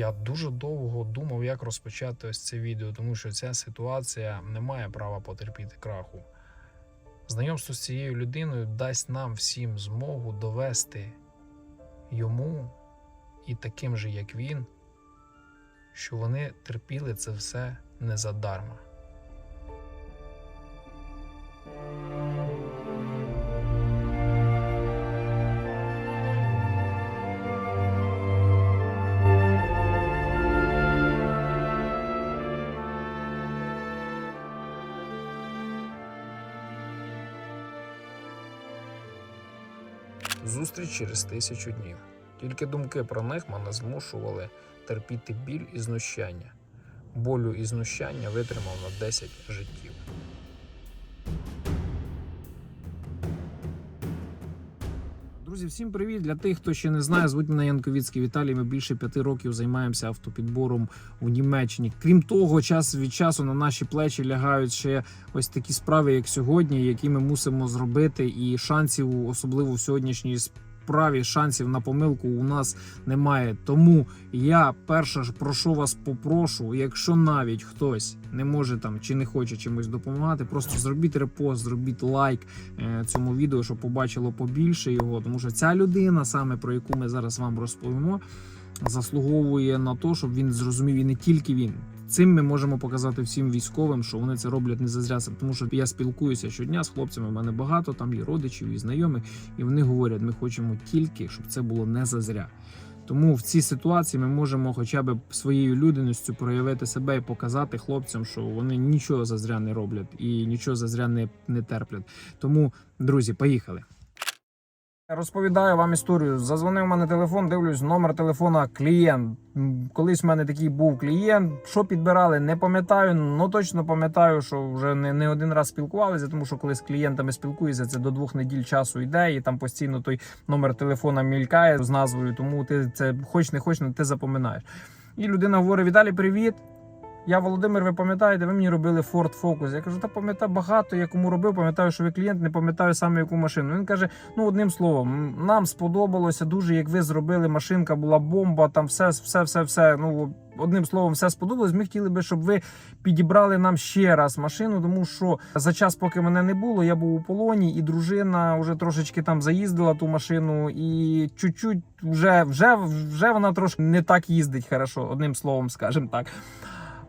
Я дуже довго думав, як розпочати ось це відео, тому що ця ситуація не має права потерпіти краху. Знайомство з цією людиною дасть нам всім змогу довести йому і таким же, як він, що вони терпіли це все не Зустріч через тисячу днів. Тільки думки про них мене змушували терпіти біль і знущання. Болю і знущання витримав на 10 життів. Друзі, всім привіт! Для тих, хто ще не знає, звуть мене Янковіцький Віталій. Ми більше п'яти років займаємося автопідбором у Німеччині. Крім того, час від часу на наші плечі лягають ще ось такі справи, як сьогодні, які ми мусимо зробити. І шансів, особливо в сьогоднішній справі, шансів на помилку у нас немає. Тому я перше ж прошу вас, попрошу, якщо навіть хтось не може там чи не хоче чимось допомагати, просто зробіть репост, зробіть лайк е, цьому відео, щоб побачило побільше його. Тому що ця людина, саме про яку ми зараз вам розповімо, заслуговує на те, щоб він зрозумів і не тільки він. Цим ми можемо показати всім військовим, що вони це роблять не зазря, тому що я спілкуюся щодня з хлопцями. У мене багато там є родичів і знайомих, і вони говорять: ми хочемо тільки, щоб це було не зазря. Тому в цій ситуації ми можемо хоча б своєю людяністю проявити себе і показати хлопцям, що вони нічого зазря не роблять і нічого зазря не, не терплять. Тому, друзі, поїхали. Розповідаю вам історію. Зазвонив мене телефон, дивлюсь, номер телефона клієнт. Колись в мене такий був клієнт. Що підбирали, не пам'ятаю. Ну точно пам'ятаю, що вже не, не один раз спілкувалися, тому що коли з клієнтами спілкуєшся, це до двох неділь часу йде, і там постійно той номер телефона мількає з назвою. Тому ти це хоч не хоч, але ти запоминаєш. І людина говорить: Віталій, привіт. Я Володимир, ви пам'ятаєте, ви мені робили Ford Focus. Я кажу, та пам'ятаю багато, я кому робив, пам'ятаю, що ви клієнт, не пам'ятаю саме яку машину. Він каже: ну одним словом, нам сподобалося дуже, як ви зробили. Машинка була бомба, там все, все, все, все. Ну одним словом, все сподобалось. Ми хотіли би, щоб ви підібрали нам ще раз машину, тому що за час, поки мене не було, я був у полоні, і дружина вже трошечки там заїздила ту машину, і чуть-чуть вже, вже, вже вона трошки не так їздить. Хорошо, одним словом, скажімо так.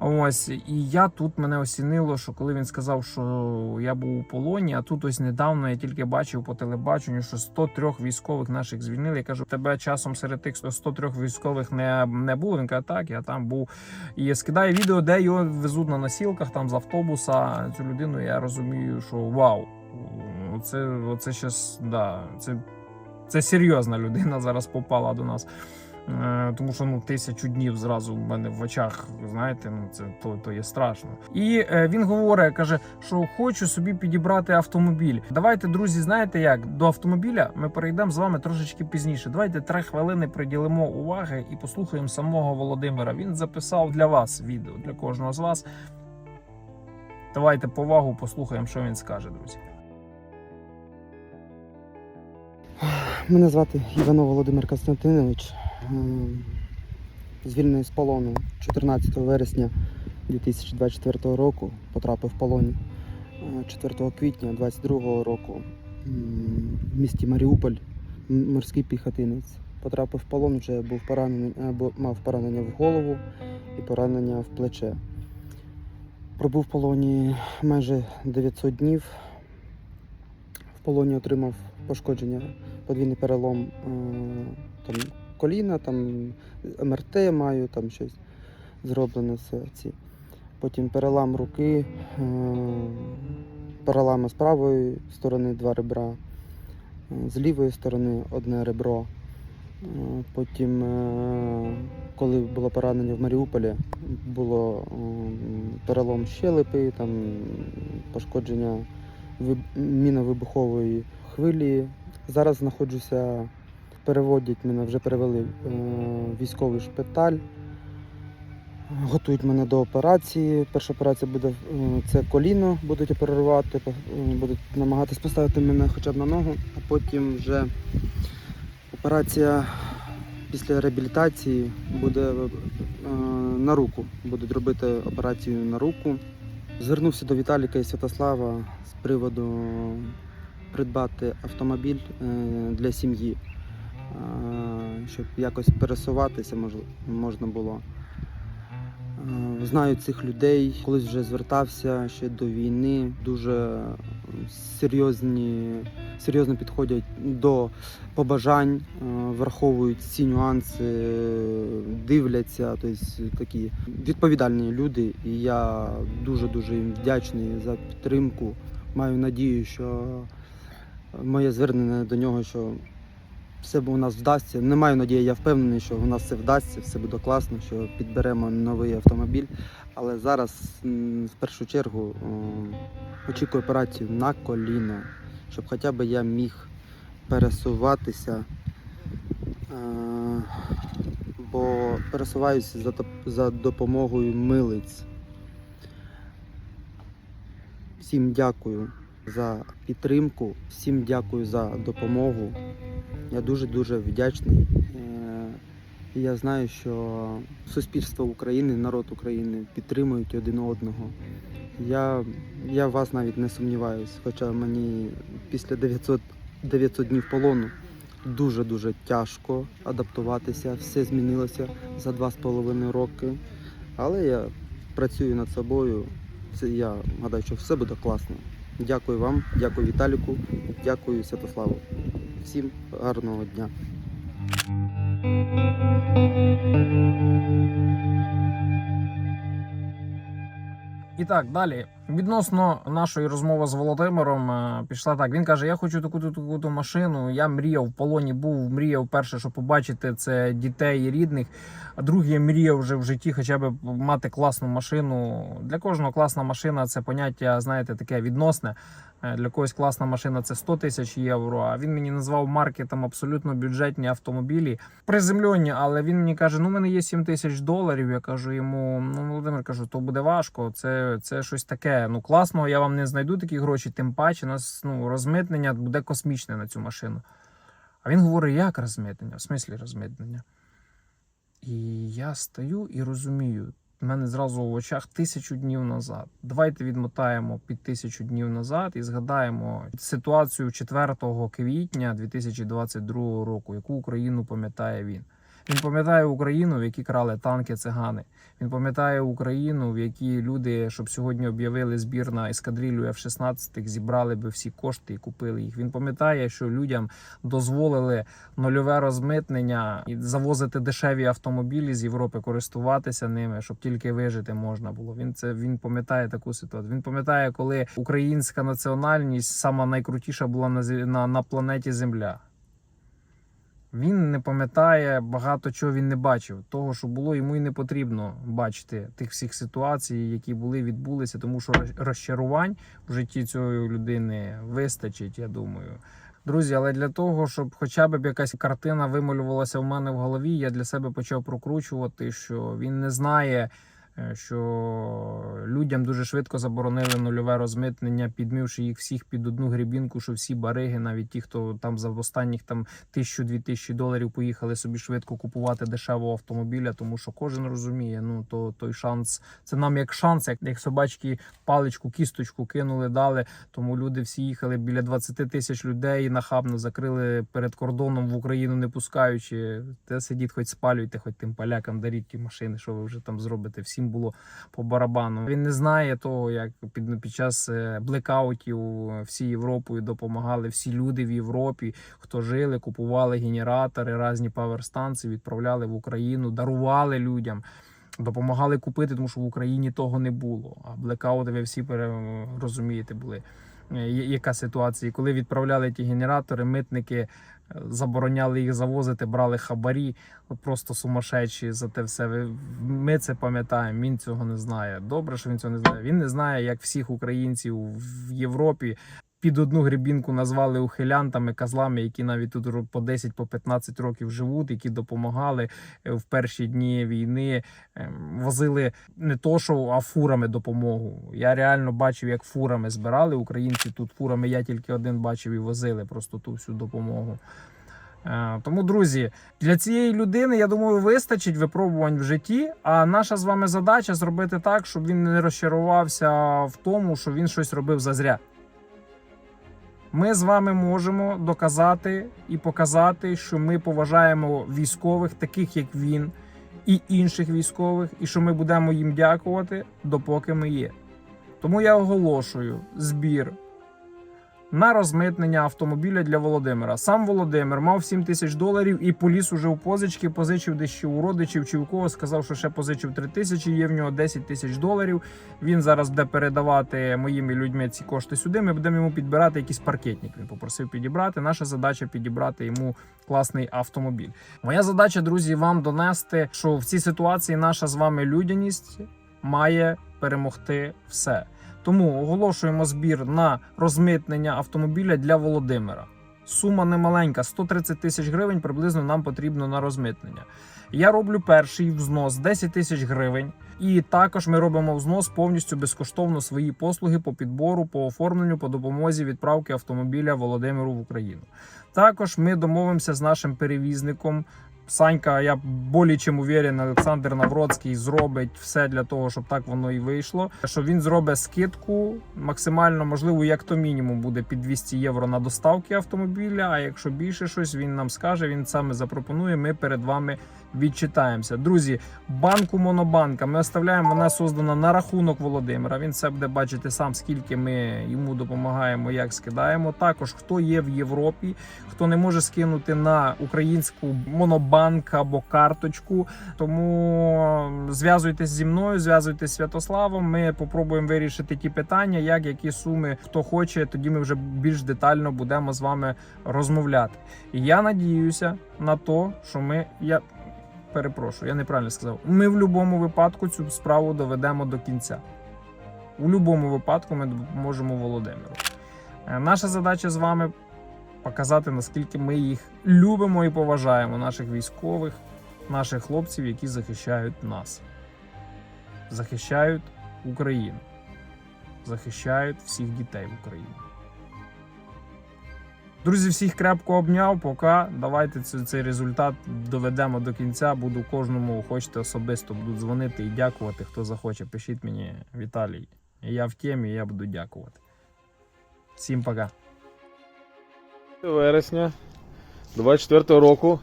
Ось і я тут мене осінило, що коли він сказав, що я був у полоні, а тут ось недавно я тільки бачив по телебаченню, що 103 військових наших звільнили. Я кажу, тебе часом серед тих 103 військових не, не було. Він каже, так, я там був. І скидає відео, де його везуть на носілках там з автобуса. Цю людину я розумію, що вау, оце, оце щас, да, це, це серйозна людина зараз попала до нас. Е, Тому що ну тисячу днів зразу в мене в очах, знаєте, ну це то, то є страшно. І е, він говорить, каже, що хочу собі підібрати автомобіль. Давайте, друзі, знаєте як до автомобіля ми перейдемо з вами трошечки пізніше. Давайте три хвилини приділимо уваги і послухаємо самого Володимира. Він записав для вас відео для кожного з вас. Давайте повагу, послухаємо, що він скаже, друзі. Мене звати Іванов Володимир Константинович. Звільнений з полону 14 вересня 2024 року. Потрапив в полон е, 4 квітня 2022 року в місті Маріуполь, морський піхотинець. Потрапив в полон, вже був поранений, е, бу- мав поранення в голову і поранення в плече. Пробув в полоні майже 900 днів. В полоні отримав пошкодження подвійний перелом е, там, коліна, там МРТ маю, там щось зроблено в серці. Потім перелам руки, е, перелами з правої сторони два ребра, е, з лівої сторони одне ребро. Е, Потім, коли було поранення в Маріуполі, було перелом щелепи, там пошкодження міновибухової хвилі. Зараз знаходжуся, переводять мене, вже перевели е, в військовий шпиталь. Готують мене до операції. Перша операція буде е, це коліно, будуть оперувати, е, будуть намагатись поставити мене хоча б на ногу, а потім вже операція після реабілітації буде е, на руку. Буде робити операцію на руку. Звернувся до Віталіка і Святослава з приводу придбати автомобіль е, для сім'ї, е, щоб якось пересуватися можна було. Е, Знаю цих людей, колись вже звертався ще до війни. Дуже серйозні, серйозно підходять до побажань, е, враховують ці нюанси, е, дивляться. Тобто такі відповідальні люди. І я дуже дуже їм вдячний за підтримку. Маю надію, що моє звернення до нього, що все у нас вдасться. Не маю надії, я впевнений, що у нас все вдасться, все буде класно, що підберемо новий автомобіль. Але зараз в першу чергу очікую операцію на коліно, щоб хоча б я міг пересуватися. Е, Бо пересуваюся за допомогою милиць. Всім дякую за підтримку, всім дякую за допомогу. Я дуже-дуже вдячний. Е, я знаю, що суспільство України, народ України підтримують один одного. Я, я вас навіть не сумніваюсь, хоча мені після 900, 900 днів полону дуже-дуже тяжко адаптуватися, все змінилося за два з половиною роки. Але я працюю над собою. Я гадаю, що все буде класно. Дякую вам, дякую Віталіку, дякую Святославу. Всім гарного дня. І так, далі. Відносно нашої розмови з Володимиром е, пішла так. Він каже: Я хочу таку таку машину. Я мріяв в полоні був, мріяв перше, що побачити це дітей і рідних. А друге, я мріяв вже в житті, хоча б мати класну машину. Для кожного класна машина це поняття, знаєте, таке відносне. Е, Для когось класна машина це 100 тисяч євро. А він мені назвав марки там абсолютно бюджетні автомобілі, приземлені, але він мені каже: ну, в мене є 7 тисяч доларів. Я кажу йому: ну, Володимир, кажу, то буде важко. Це, це щось таке. Ну класного я вам не знайду такі гроші, тим паче у нас ну, розмитнення буде космічне на цю машину. А він говорить, як розмитнення? В смислі розмитнення? І я стою і розумію, в мене зразу в очах тисячу днів назад. Давайте відмотаємо під тисячу днів назад і згадаємо ситуацію 4 квітня 2022 року, яку Україну пам'ятає він. Він пам'ятає Україну, в якій крали танки цигани. Він пам'ятає Україну, в якій люди, щоб сьогодні об'явили збір на ескадрилю F-16, зібрали би всі кошти і купили їх. Він пам'ятає, що людям дозволили нульове розмитнення і завозити дешеві автомобілі з Європи, користуватися ними, щоб тільки вижити можна було. Він це він пам'ятає таку ситуацію. Він пам'ятає, коли українська національність сама найкрутіша була на, на, на планеті Земля. Він не пам'ятає багато чого він не бачив. Того, що було, йому і не потрібно бачити тих всіх ситуацій, які були, відбулися, тому що розчарувань в житті цієї людини вистачить, я думаю. Друзі, але для того, щоб хоча б якась картина вималювалася в мене в голові, я для себе почав прокручувати, що він не знає, що людям дуже швидко заборонили нульове розмитнення, підмівши їх всіх під одну грібінку, що всі бариги, навіть ті, хто там за останніх там тисячу-дві тисячі доларів поїхали собі швидко купувати дешевого автомобіля, тому що кожен розуміє, ну то той шанс, це нам як шанс, як, як собачки паличку, кісточку кинули, дали. Тому люди всі їхали біля 20 тисяч людей нахабно закрили перед кордоном в Україну, не пускаючи. Те сидіть, хоч спалюйте, хоч тим полякам даріть ті машини, що ви вже там зробите. Всім було по барабану. Він не знає того, як під, під час е, блекаутів всі Європою допомагали всі люди в Європі, хто жили, купували генератори, різні паверстанції, відправляли в Україну, дарували людям. Допомагали купити, тому що в Україні того не було. А блекаути ви всі розумієте були. Е, Яка ситуація? Коли відправляли ті генератори, митники е, забороняли їх завозити, брали хабарі, просто сумасшедші за те все. Ми це пам'ятаємо. Він цього не знає. Добре, що він цього не знає. Він не знає, як всіх українців в Європі під одну грібінку назвали ухилянтами, козлами, які навіть тут по 10 по 15 років живуть, які допомагали е, в перші дні війни, ем, возили не то, що а фурами допомогу. Я реально бачив, як фурами збирали українці тут фурами. Я тільки один бачив і возили просто ту всю допомогу. Е, Тому, друзі, для цієї людини, я думаю, вистачить випробувань в житті. А наша з вами задача зробити так, щоб він не розчарувався в тому, що він щось робив зазря. Ми з вами можемо доказати і показати, що ми поважаємо військових, таких як він, і інших військових, і що ми будемо їм дякувати, допоки ми є. Тому я оголошую збір на розмитнення автомобіля для Володимира. Сам Володимир мав 7 тисяч доларів і поліз уже у позички, позичив десь ще у родичів чи у когось, сказав, що ще позичив 3 тисячі, є в нього 10 тисяч доларів. Він зараз буде передавати моїми людьми ці кошти сюди. Ми будемо йому підбирати якийсь паркетник. Він попросив підібрати. Наша задача підібрати йому класний автомобіль. Моя задача, друзі, вам донести, що в цій ситуації наша з вами людяність має перемогти все. Тому оголошуємо збір на розмитнення автомобіля для Володимира. Сума немаленька 130 тисяч гривень приблизно нам потрібно на розмитнення. Я роблю перший взнос 10 тисяч гривень, і також ми робимо взнос повністю безкоштовно свої послуги по підбору, по оформленню, по допомозі відправки автомобіля Володимиру в Україну. Також ми домовимося з нашим перевізником. Санька, я болі чим уверен, Олександр Навроцький зробить все для того, щоб так воно і вийшло. Що він зробить скидку максимально, можливо, як то мінімум буде під 200 євро на доставки автомобіля. А якщо більше щось він нам скаже, він саме запропонує. Ми перед вами відчитаємося. Друзі, банку Монобанка ми оставляємо. Вона создана на рахунок Володимира. Він все буде бачити сам, скільки ми йому допомагаємо, як скидаємо. Також хто є в Європі, хто не може скинути на українську монобанк або карточку. Тому зв'язуйтесь зі мною, зв'язуйтесь з Святославом. Ми попробуємо вирішити ті питання, як які суми хто хоче. Тоді ми вже більш детально будемо з вами розмовляти. Я надіюся на те, що ми я. Перепрошую, я неправильно сказав. Ми в будь-якому випадку цю справу доведемо до кінця. У будь-якому випадку ми допоможемо Володимиру. Е, Наша задача з вами показати, наскільки ми їх любимо і поважаємо, наших військових, наших хлопців, які захищають нас, захищають Україну, захищають всіх дітей в Україні. Друзі, всіх крепко обняв. Поки давайте цей, цей результат доведемо до кінця. Буду кожному хочете особисто буду дзвонити і дякувати. Хто захоче, пишіть мені Віталій. Я в темі, я буду дякувати. Всім пока. вересня 24 року.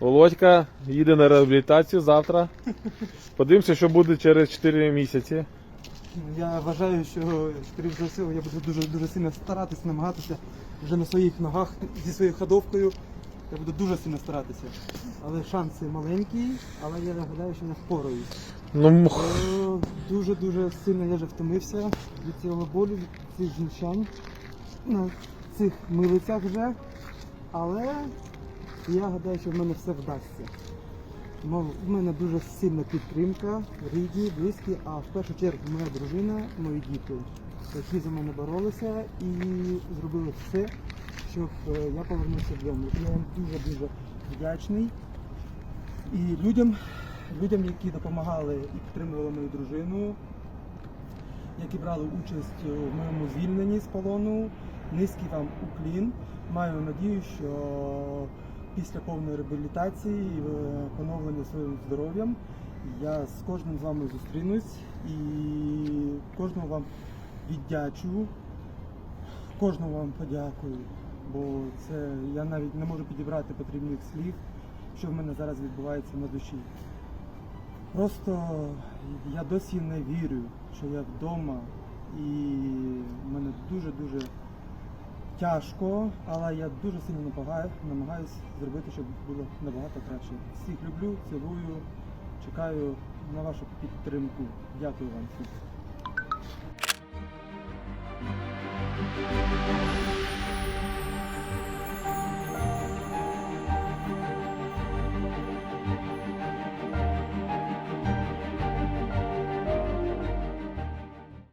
Володька їде на реабілітацію завтра. Подивимося, що буде через 4 місяці. Я вважаю, що скоріш за все я буду дуже дуже сильно старатися, намагатися вже на своїх ногах зі своєю ходовкою. Я буду дуже сильно старатися. Але шанси маленькі, але я гадаю, що я впораюсь. Ну, Дуже-дуже сильно я вже втомився від цього болю, від цих знущань на цих милицях вже. Але я гадаю, що в мене все вдасться. Мов, в мене дуже сильна підтримка, рідні, близькі, а в першу чергу моя дружина, мої діти, які за мене боролися і зробили все, щоб е, я повернувся додому. Я їм дуже-дуже вдячний. І людям, людям, які допомагали і підтримували мою дружину, які брали участь у моєму звільненні з полону. Низький вам уклін. Маю надію, що після повної реабілітації і е, поновлення своїм здоров'ям я з кожним з вами зустрінусь і кожному вам віддячу, кожному вам подякую, бо це я навіть не можу підібрати потрібних слів, що в мене зараз відбувається на душі. Просто я досі не вірю, що я вдома і мене дуже-дуже тяжко, але я дуже сильно намагаю, намагаюсь зробити, щоб було набагато краще. Всіх люблю, цілую, чекаю на вашу підтримку. Дякую вам всім. Thank you.